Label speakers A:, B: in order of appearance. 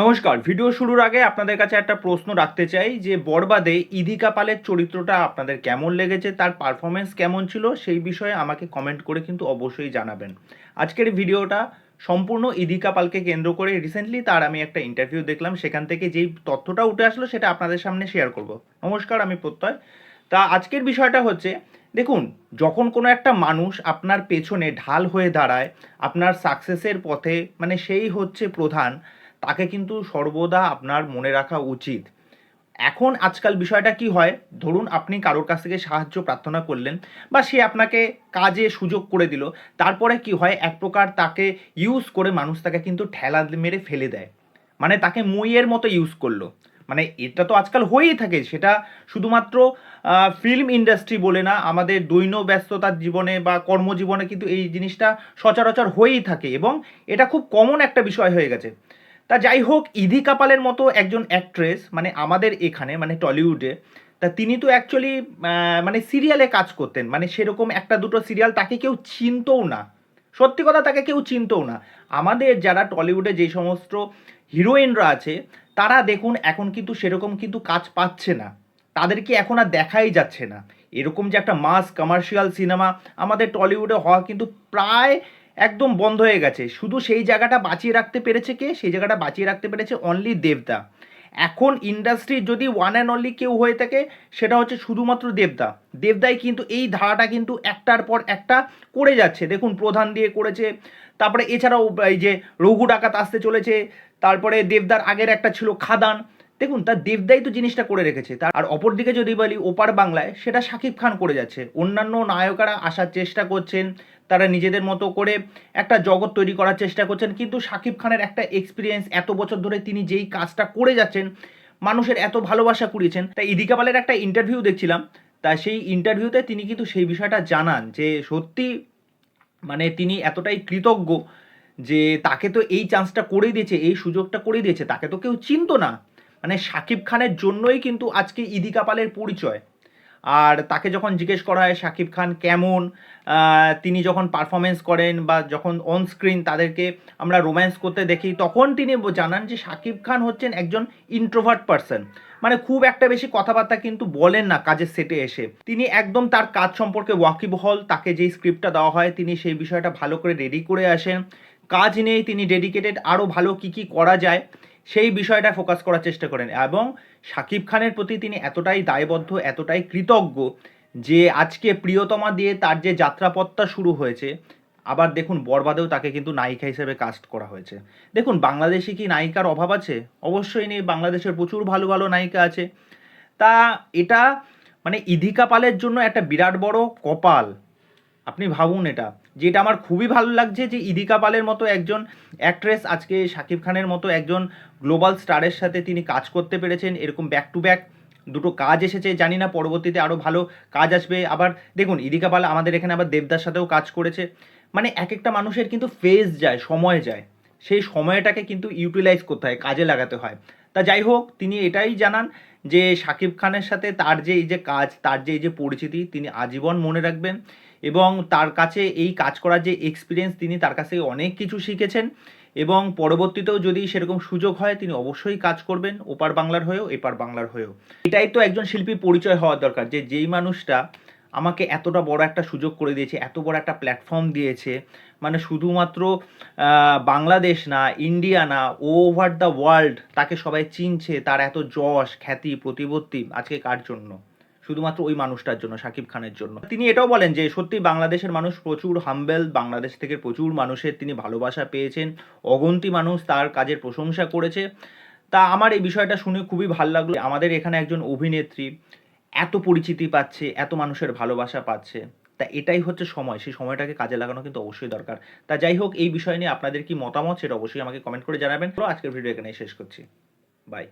A: নমস্কার, ভিডিও শুরুর আগে আপনাদের কাছে একটা প্রশ্ন রাখতে চাই যে, বরবাদে ইদিকা পালের চরিত্রটা আপনাদের কেমন লেগেছে, তার পারফরমেন্স কেমন ছিল, সেই বিষয়ে আমাকে কমেন্ট করে কিন্তু অবশ্যই জানাবেন। আজকের ভিডিওটা সম্পূর্ণ ইদিকা পালকে কেন্দ্র করে রিসেন্টলি তার আমি একটা ইন্টারভিউ দেখলাম, সেখান থেকে যেই তথ্যটা উঠে আসলো সেটা আপনাদের সামনে শেয়ার করব। নমস্কার, আমি প্রত্যয়। তা আজকের বিষয়টা হচ্ছে, দেখুন, যখন কোনো একটা মানুষ আপনার পেছনে ঢাল হয়ে দাঁড়ায়, আপনার সাকসেসের পথে মানে সেই হচ্ছে প্রধান তাকে কিন্তু সর্বদা আপনার মনে রাখা উচিত। এখন আজকাল বিষয়টা কি হয়? ধরুন আপনি কারোর কাছ থেকে সাহায্য প্রার্থনা করলেন বা সে আপনাকে কাজে সুযোগ করে দিল, তারপরে কি হয়? এক প্রকার তাকে ইউজ করে মানুষ তাকে কিন্তু ঠেলা মেরে ফেলে দেয়। মানে তাকে মুইয়ের মতো ইউজ করল। মানে এটা তো আজকাল হয়েই থাকে, সেটা শুধুমাত্র ফিল্ম ইন্ডাস্ট্রি বলে না, আমাদের দৈন ব্যস্ততার জীবনে বা কর্মজীবনে কিন্তু এই জিনিসটা সচরাচর হয়েই থাকে এবং এটা খুব কমন একটা বিষয় হয়ে গেছে। তা যাই হোক ইদি কাপালের মতো একজন অ্যাক্ট্রেস মানে আমাদের এখানে মানে টলিউডে তা তিনি তো অ্যাকচুয়ালি মানে সিরিয়ালে কাজ করতেন। মানে সেরকম একটা দুটো সিরিয়াল তাকে কেউ চিনতও না। সত্যি কথা, তাকে কেউ চিনতও না। আমাদের যারা টলিউডে যে সমস্ত হিরোইনরা আছে, তারা দেখুন, এখন কিন্তু সেরকম কিন্তু কাজ পাচ্ছে না। তাদেরকে এখন আর দেখাই যাচ্ছে না। এরকম যে একটা মাস কমার্শিয়াল সিনেমা আমাদের টলিউডে হওয়া কিন্তু প্রায় একদম বন্ধ হয়ে গেছে। শুধু সেই জায়গাটা বাঁচিয়ে রাখতে পেরেছে কে? সেই জায়গাটা বাঁচিয়ে রাখতে পেরেছে অনলি দেবদা। এখন ইন্ডাস্ট্রি যদি ওয়ান অ্যান্ড অনলি কেউ হয়ে থাকে, সেটা হচ্ছে শুধুমাত্র দেবদা। দেবদাই কিন্তু এই ধারাটা কিন্তু একটার পর একটা করে যাচ্ছে। দেখুন, প্রধান দিয়ে করেছে, তারপরে এছাড়াও এই যে রঘু ডাকাত আসতে চলেছে, তারপরে দেবদার আগের একটা ছিল খাদান। দেখুন, তার দেবদাই তো জিনিসটা করে রেখেছে। তার, আর অপরদিকে যদি বলি, ওপার বাংলায় সেটা শাকিব খান করে যাচ্ছে। অন্যান্য নায়কেরা আসার চেষ্টা করছেন, তারা নিজেদের মতো করে একটা জগৎ তৈরি করার চেষ্টা করছেন, কিন্তু শাকিব খানের একটা এক্সপিরিয়েন্স এত বছর ধরে তিনি যেই কাজটা করে যাচ্ছেন, মানুষের এত ভালোবাসা কুড়িয়েছেন। তাই ইদিকা পালের একটা ইন্টারভিউ দেখছিলাম, তা সেই ইন্টারভিউতে তিনি কিন্তু সেই বিষয়টা জানান যে, সত্যি মানে তিনি এতটাই কৃতজ্ঞ যে তাকে তো এই চান্সটা করে দিয়েছে, এই সুযোগটা করে দিয়েছে, তাকে তো কেউ চিনতো না। মানে শাকিব খানের জন্যই কিন্তু আজকে ইদিকা পালের পরিচয়। আর তাকে যখন জিজ্ঞেস করা হয় শাকিব খান কেমন? তিনি যখন পারফরমেন্স করেন বা যখন অন স্ক্রিন তাদেরকে আমরা রোম্যান্স করতে দেখি, তখন তিনি জানান যে শাকিব খান হচ্ছেন একজন ইন্ট্রোভার্ট পারসন মানে খুব একটা বেশি কথাবার্তা কিন্তু বলেন না কাজের সেটে এসে। তিনি একদম তার কাজ সম্পর্কে ওয়াকিবহল, তাকে যেই স্ক্রিপ্টটা দেওয়া হয়, তিনি সেই বিষয়টা ভালো করে রেডি করে আসেন। কাজ নিয়েই তিনি ডেডিকেটেড আরও ভালো কী কী করা যায়। সেই বিষয়টা ফোকাস করার চেষ্টা করেন। এবং শাকিব খানের প্রতি তিনি এতটাই দায়বদ্ধ, এতটাই কৃতজ্ঞ যে আজকে প্রিয়তমা দিয়ে তার যে যাত্রাপথটা শুরু হয়েছে, আবার দেখুন বরবাদেও তাকে কিন্তু নায়িকা হিসেবে কাস্ট করা হয়েছে। দেখুন, বাংলাদেশে কি নায়িকার অভাব আছে? অবশ্যই নেই, বাংলাদেশের প্রচুর ভালো ভালো নায়িকা আছে। তা এটা মানে ইধিকা পালের জন্য একটা বিরাট বড় কপাল। আপনি ভাবুন এটা। যেটা আমার খুবই ভালো লাগছে যে ইদিকা পালের মতো একজন অ্যাক্ট্রেস আজকে শাকিব খানের মতো একজন গ্লোবাল স্টারের সাথে তিনি কাজ করতে পেরেছেন। এরকম ব্যাক টু ব্যাক দুটো কাজ এসেছে, জানি না পরবর্তীতে আরও ভালো কাজ আসবে। আবার দেখুন, ইদিকা পাল আমাদের এখানে আবার দেবদার সাথেও কাজ করেছে। মানে এক একটা মানুষের কিন্তু ফেজ যায়, সময় যায়। সেই সময়টাকে কিন্তু ইউটিলাইজ করতে হয়, কাজে লাগাতে হয়। তা যাই হোক, তিনি এটাই জানান যে শাকিব খানের সাথে তার যে এই যে কাজ, তার যে এই যে পরিচিতি, তিনি আজীবন মনে রাখবেন। এবং তার কাছে এই কাজ করার যে এক্সপিরিয়েন্স তিনি তার কাছে অনেক কিছু শিখেছেন এবং পরবর্তীতেও যদি সেরকম সুযোগ হয়, তিনি অবশ্যই কাজ করবেন ওপার বাংলার হয়েও, এপার বাংলার হয়েও। এটাই তো একজন শিল্পীর পরিচয় হওয়ার দরকার যে যেই মানুষটা আমাকে এতটা বড় একটা সুযোগ করে দিয়েছে, এত বড় একটা প্ল্যাটফর্ম দিয়েছে। মানে শুধুমাত্র বাংলাদেশ না ইন্ডিয়া না ওভার দ্য ওয়ার্ল্ড তাকে সবাই চিনছে, তার এত যশ, খ্যাতি, প্রতিপত্তি আজকে কার জন্য? শুধুমাত্র ওই মানুষটার জন্য শাকিব খানের জন্য। তিনি এটাও বলেন যে, সত্যি বাংলাদেশের মানুষ প্রচুর হাম্বেল বাংলাদেশ থেকে প্রচুর মানুষের তিনি ভালোবাসা পেয়েছেন, অগন্তি মানুষ তার কাজের প্রশংসা করেছে। তা আমার এই বিষয়টা শুনে খুবই ভালো লাগল। আমাদের এখানে একজন অভিনেত্রী এত পরিচিতি পাচ্ছে, এত মানুষের ভালোবাসা পাচ্ছে। তা এটাই হচ্ছে সময়, সেই সময়টাকে কাজে লাগানো কিন্তু অবশ্যই দরকার। তা যাই হোক, এই বিষয় নিয়ে আপনাদের কি মতামত সেটা অবশ্যই আমাকে কমেন্ট করে জানাবেন। আজকের ভিডিও এখানে শেষ করছি। বাই